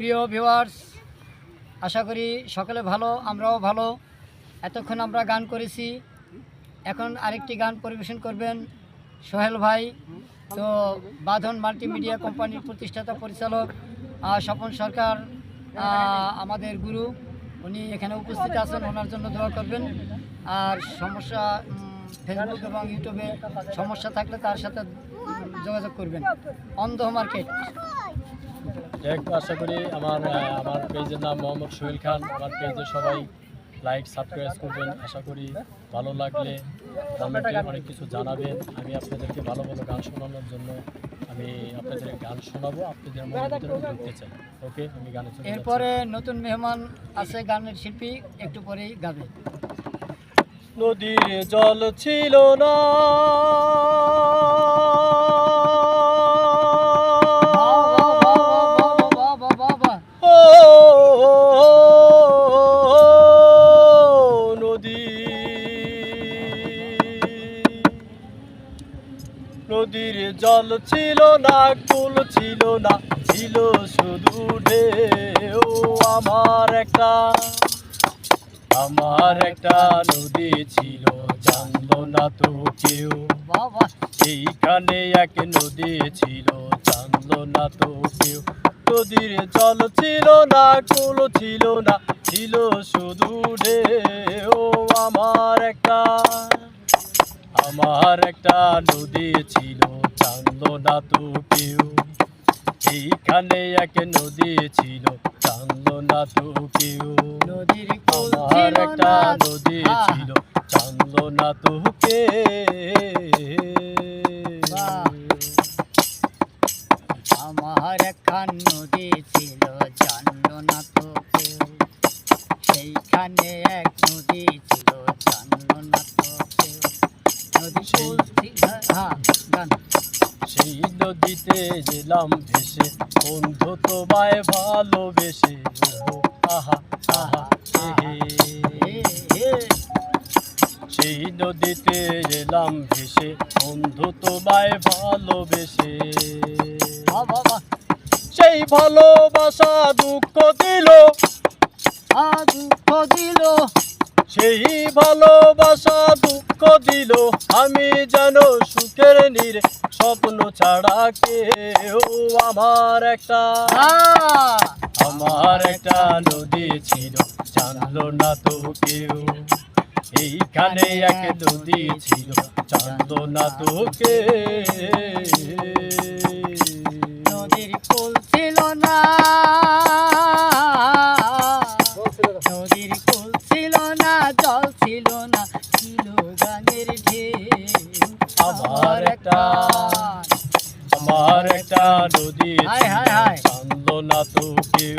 প্রিয় ভিউয়ার্স আশা করি সকলে ভালো, আমরাও ভালো। এতক্ষণ আমরা গান করেছি। এখন আরেকটি গান পরিবেশন করবেন সোহেল ভাই। তো বাঁধন মাল্টিমিডিয়া কোম্পানির প্রতিষ্ঠাতা পরিচালক স্বপন সরকার আমাদের গুরু। উনি এখানে উপস্থিত আছেন, ওনার জন্য দোয়া করবেন। আর সমস্যা ফেসবুক এবং ইউটিউবে সমস্যা থাকলে তার সাথে যোগাযোগ করবেন। অন্ধ মার্কেট এক আশা করি আমার আমার পেজের নাম মোহাম্মদ সোহেল খান। আমার পেজে সবাই লাইক সাবস্ক্রাইব করবেন। আশা করি ভালো লাগলে কমেন্টে অনেক কিছু জানাবেন। আমি আপনাদেরকে ভালো ভালো গান শোনানোর জন্য আমি আপনাদের গান শোনাবো আপনাদের ঢুকতে চাই। ওকে আমি গানে এরপরে নতুন মেহমান আছে গানের শিল্পী একটু পরেই গাবে। নদীর জল ছিল না। নদীর জল ছিল না কুল ছিল না ছিল শুধু ঢেউ। আমার একটা আমার একটা নদী ছিল জানলো না তো কেউ। এইখানে এক নদী ছিল জানলো না তো কেউ। নদীর জল ছিল না কুল ছিল না ছিল শুধু ঢেউ। আমার একটা আমার একটা নদী ছিল জানলো না তো কেউ। এইখানে এক নদী ছিল জানলো না তো কেউ। নদীর আমার একটা নদী ছিল জানলো না তো কে আমার একখান নদী ছিল জানলো না তো কেউ। সেইখানে এক নদীতে গেলাম ভেসে। বন্ধু তোমায় ভালোবেসে আহা আহা সেই নদীতে গেলাম ভেসে, বন্ধু তোমায় ভালোবেসে। সেই ভালোবাসা দুঃখ দিল। দুঃখ দিল। সেই ভালোবাসা দুঃখ দিল আমি যেন সুখের নীরে। স্বপ্ন ছাড়া কেউ আমার একটা আমার একটা নদী ছিল জানলো না তো কেউ। এইখানে এক নদী ছিল জানলো না তো কে ছিল না ছিল গানের ঢেউ আমার একটা আমার একটা নদী। জানলো না তো কেউ।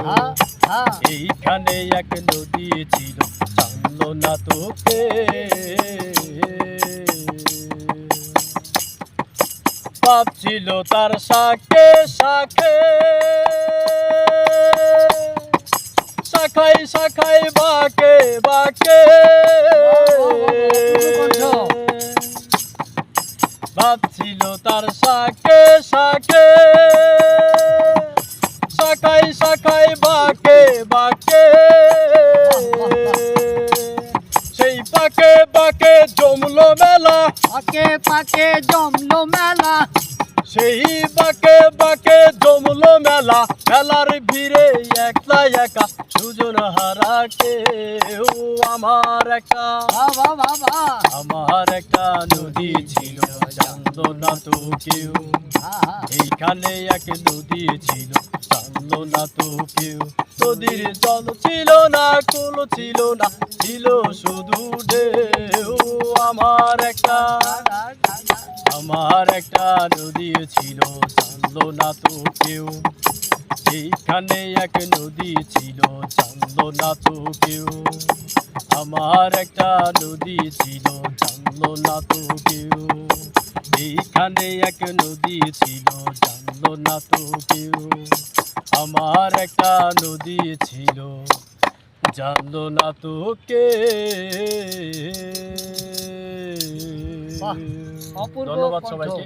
এইখানে এক নদী ছিল জানলো না তো বাপ ছিল তার শাখে শাখে শাখাই শাখাই বাকে বাকে। বাপ ছিল তার শাখে শাখে শাখাই শাখাই বাকে বাকে। সেই পাকে বাকে জমলো মেলা। পাকে পাকে জমলো মেলা। সেই বাকে বাকে জমলো মেলা মেলার ভিড়ে একলা একা সুজন হারা ও আমার একা বাবা বাবা আমার একটা নদী ছিল জানলো না তো কেউ। এইখানে এক নদী ছিল জানলো না তো কেউ। নদীর জল ছিল না কুল ছিল না ছিল শুধু ঢেউ আমার একটা। আমার একটা নদী ছিল, জানলো না তো কেউ। এইখানে এক নদী ছিল, জানলো না তো কেউ। আমার একটা নদী ছিল, জানলো না তো কেউ। এইখানে এক নদী ছিল, জানলো না তো কেউ। আমার একটা নদী ছিল, জানলো না তো কে। অপূর্ব ধন্যবাদ। সবাইকে